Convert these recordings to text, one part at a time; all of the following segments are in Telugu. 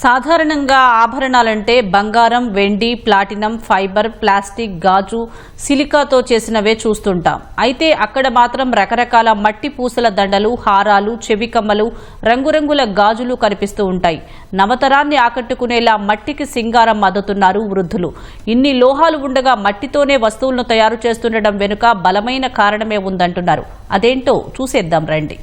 సాధారణంగా ఆభరణాలంటే బంగారం వెండి ప్లాటినం ఫైబర్ ప్లాస్టిక్ గాజు సిలికాతో చేసినవే చూస్తుంటాం. అయితే అక్కడ మాత్రం రకరకాల మట్టి పూసల దండలు హారాలు చెవి కమ్మలు రంగురంగుల గాజులు కనిపిస్తూ ఉంటాయి. నవతరాన్ని ఆకట్టుకునేలా మట్టికి సింగారం అద్దుతున్నారు వృద్ధులు. ఇన్ని లోహాలు ఉండగా మట్టితోనే వస్తువులను తయారు చేస్తుండడం వెనుక బలమైన కారణమే ఉందంటున్నారు. అదేంటో చూసేద్దాం రండి.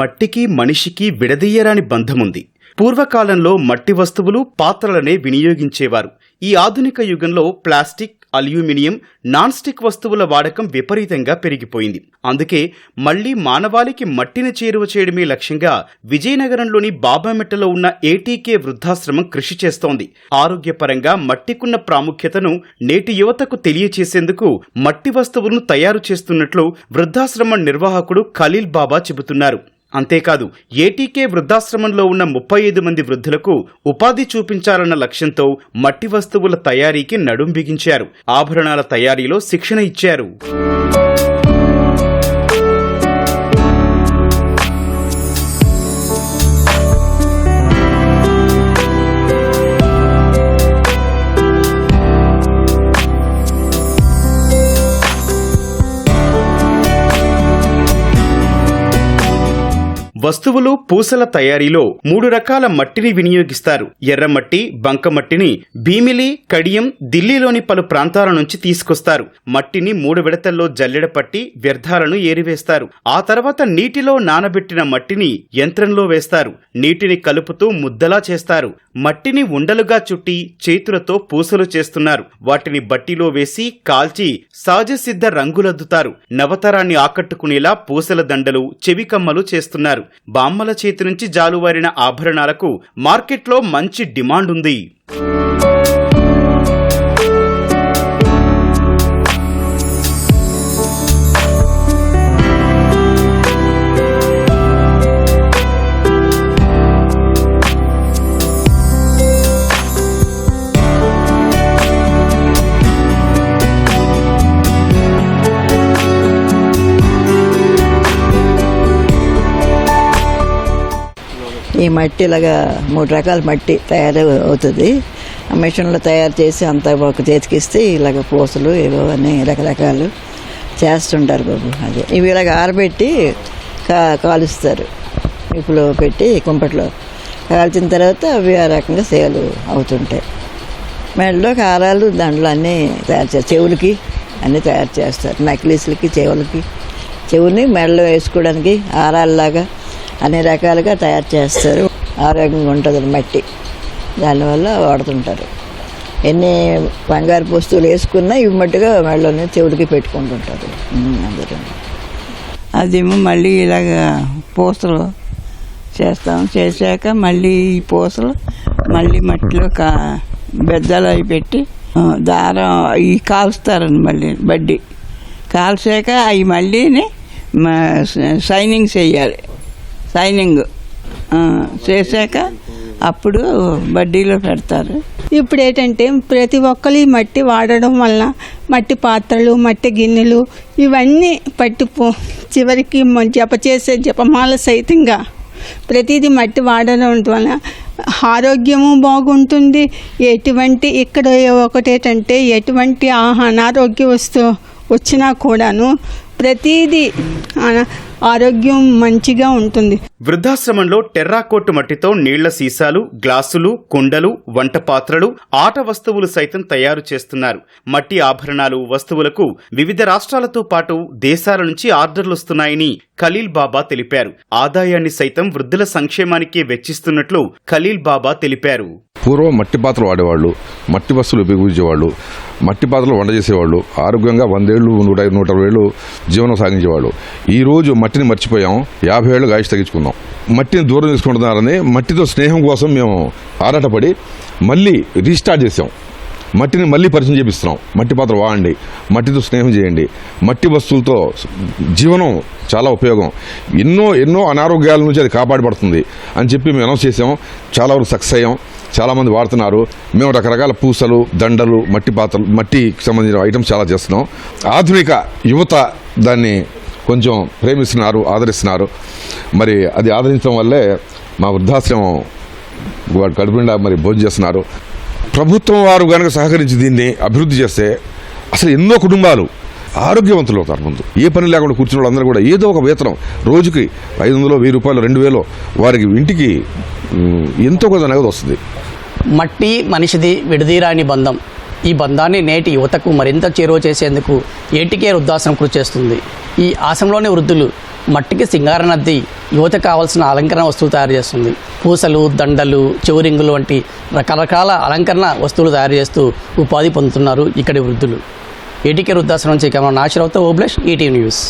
మట్టికి మనిషికి విడదీయరాని బంధముంది. పూర్వకాలంలో మట్టి వస్తువులు పాత్రలనే వినియోగించేవారు. ఈ ఆధునిక యుగంలో ప్లాస్టిక్ అల్యూమినియం నాన్ స్టిక్ వస్తువుల వాడకం విపరీతంగా పెరిగిపోయింది. అందుకే మళ్ళీ మానవాళికి మట్టిని చేరువ చేయడమే లక్ష్యంగా విజయనగరంలోని బాబామెట్టలో ఉన్న ఏటీకే వృద్ధాశ్రమం కృషి చేస్తోంది. ఆరోగ్యపరంగా మట్టికున్న ప్రాముఖ్యతను నేటి యువతకు తెలియచేసేందుకు మట్టి వస్తువులను తయారు చేస్తున్నట్లు వృద్ధాశ్రమం నిర్వాహకుడు ఖలీల్ బాబా చెబుతున్నారు. అంతేకాదు ఏటీకే వృద్ధాశ్రమంలో ఉన్న ముప్పై ఐదు మంది వృద్ధులకు ఉపాధి చూపించాలన్న లక్ష్యంతో మట్టి వస్తువుల తయారీకి నడుం బిగించారు. ఆభరణాల తయారీలో శిక్షణ ఇచ్చారు. వస్తువులు పూసల తయారీలో మూడు రకాల మట్టిని వినియోగిస్తారు. ఎర్రమట్టి బంకమట్టిని భీమిలి కడియం ఢిల్లీలోని పలు ప్రాంతాల నుంచి తీసుకొస్తారు. మట్టిని మూడు విడతల్లో జల్లెడ పట్టి వ్యర్థాలను ఏరివేస్తారు. ఆ తర్వాత నీటిలో నానబెట్టిన మట్టిని యంత్రంలో వేస్తారు. నీటిని కలుపుతూ ముద్దలా చేస్తారు. మట్టిని ఉండలుగా చుట్టి చేతులతో పూసలు చేస్తున్నారు. వాటిని బట్టిలో వేసి కాల్చి సహజసిద్ధ రంగులద్దుతారు. నవతరాన్ని ఆకట్టుకునేలా పూసల దండలు చెవికమ్మలు చేస్తున్నారు. బామ్మల చేతి నుంచి జాలువారిన ఆభరణాలకు మార్కెట్లో మంచి డిమాండ్ ఉంది ఈ మట్టి ఇలాగా మూడు రకాల మట్టి తయారు అవుతుంది. ఆ మిషన్లో తయారు చేసి అంత ఒక చేతికిస్తే ఇలాగ పూసలు ఏవో అన్నీ రకరకాలు చేస్తుంటారు బాబు. అదే. ఇవి ఇలాగ ఆరబెట్టి కా కాలుస్తారు. ఇప్పుడు పెట్టి కుంపట్లో. కాల్చిన తర్వాత అవి ఆ రకంగా సేలు అవుతుంటాయి. మెడలో కారాలు దండలు అన్నీ తయారు చేస్తారు. చెవులకి అన్నీ తయారు చేస్తారు. నెక్లెస్లకి చెవులకి. చెవుని మెడలో వేసుకోవడానికి ఆరాల్లాగా అన్ని రకాలుగా తయారు చేస్తారు. ఆరోగ్యంగా ఉంటుంది మట్టి. దానివల్ల వాడుతుంటారు. ఎన్ని బంగారు వస్తువులు వేసుకున్నా ఇవి మట్టుగా మెళ్ళని చెవుడికి పెట్టుకుంటుంటారు. అందరూ అదేమో మళ్ళీ ఇలాగ పూసలు చేస్తాం. చేశాక మళ్ళీ ఈ పూసలు మళ్ళీ మట్టిలో కా బెద్దలు అవి పెట్టి దారం ఈ కాల్స్తారండి మళ్ళీ బడ్డీ. కాల్చాక అవి మళ్ళీని సైనింగ్ చేయాలి. సైనింగ్ చేశాక అప్పుడు బడ్డీలో పెడతారు. ఇప్పుడు ఏంటంటే ప్రతి ఒక్కరు ఈ మట్టి వాడడం వల్ల మట్టి పాత్రలు మట్టి గిన్నెలు ఇవన్నీ పట్టిపో చివరికి జప చేసే జపమాల సైతంగా ప్రతిదీ మట్టి వాడడం వల్ల ఆరోగ్యము బాగుంటుంది. ఎటువంటి ఇక్కడ ఒకటేటంటే ఎటువంటి అనారోగ్య వస్తువు వచ్చినా కూడాను ప్రతిదీ ఆరోగ్యం మంచిగా ఉంటుంది. వృద్ధాశ్రమంలో టెర్రాకోట్ మట్టితో నీళ్ళ సీసాలు గ్లాసులు కుండలు వంట పాత్రలు ఆట వస్తువులు సైతం తయారు చేస్తున్నారు. మట్టి ఆభరణాలు వస్తువులకు వివిధ రాష్ట్రాలతో పాటు దేశాల నుంచి ఆర్డర్లు వస్తున్నాయని ఖలీల్ బాబా తెలిపారు. ఆదాయాన్ని సైతం వృద్ధుల సంక్షేమానికే వెచ్చిస్తున్నట్లు ఖలీల్ బాబా తెలిపారు. పూర్వం మట్టి పాత్రలు వాడేవాళ్ళు మట్టి వస్తువులు ఉపయోగించేవాళ్ళు మట్టి పాత్రలు వంట చేసేవాళ్ళు ఆరోగ్యంగా వందేళ్ళు నూట నూట అరవై ఏళ్ళు జీవనం సాగించేవాళ్ళు. ఈరోజు మట్టిని మర్చిపోయాం యాభై ఏళ్ళు గాయస్ తగ్గించుకుందాం మట్టిని దూరం చేసుకుంటున్నారని మట్టితో స్నేహం కోసం మేము ఆరాటపడి మళ్ళీ రీస్టార్ట్ చేసాం మట్టిని మళ్ళీ పరిచయం చేపిస్తున్నాం. మట్టి పాత్ర వాడండి మట్టితో స్నేహం చేయండి. మట్టి వస్తువులతో జీవనం చాలా ఉపయోగం. ఎన్నో ఎన్నో అనారోగ్యాల నుంచి అది కాపాడబడుతుంది అని చెప్పి మేము అనౌన్స్ చేసాం చాలా వరకు సక్సెస్ అయ్యాం. చాలామంది వాడుతున్నారు. మేము రకరకాల పూసలు దండలు మట్టి పాత్రలు మట్టికి సంబంధించిన ఐటమ్స్ చాలా చేస్తున్నాం. ఆధునిక యువత దాన్ని కొంచెం ప్రేమిస్తున్నారు ఆదరిస్తున్నారు. మరి అది ఆదరించడం వల్లే మా వృద్ధాశ్రమం వాడు కడుపుండా మరి భోజనం చేస్తున్నారు. ప్రభుత్వం వారు కనుక సహకరించి దీన్ని అభివృద్ధి చేస్తే అసలు ఎన్నో కుటుంబాలు ఆరోగ్యవంతులు అవుతారు ముందు. ఏ పని లేకుండా కూర్చున్న వాళ్ళందరూ కూడా ఏదో ఒక వేతనం రోజుకి ఐదు వందలు వెయ్యి రూపాయలు రెండు వేలు వారికి ఇంటికి ఎంతో కొంత నగదు వస్తుంది. మట్టి మనిషిది విడదీరాని బంధం. ఈ బంధాన్ని నేటి యువతకు మరింత చేరువ చేసేందుకు ఏటికే వృద్ధాశ్రమం కృషి చేస్తుంది. ఈ ఆశ్రమంలోని వృద్ధులు మట్టికి సింగారనద్ది యువత కావాల్సిన అలంకరణ వస్తువులు తయారు చేస్తుంది. పూసలు దండలు చెవురింగులు వంటి రకరకాల అలంకరణ వస్తువులు తయారు చేస్తూ ఉపాధి పొందుతున్నారు ఇక్కడి వృద్ధులు. ఏటికే వృద్ధాశ్రమం నుంచి కెమెరా నాశరవుతో ఓబ్లేష్ ఈటీవీ న్యూస్.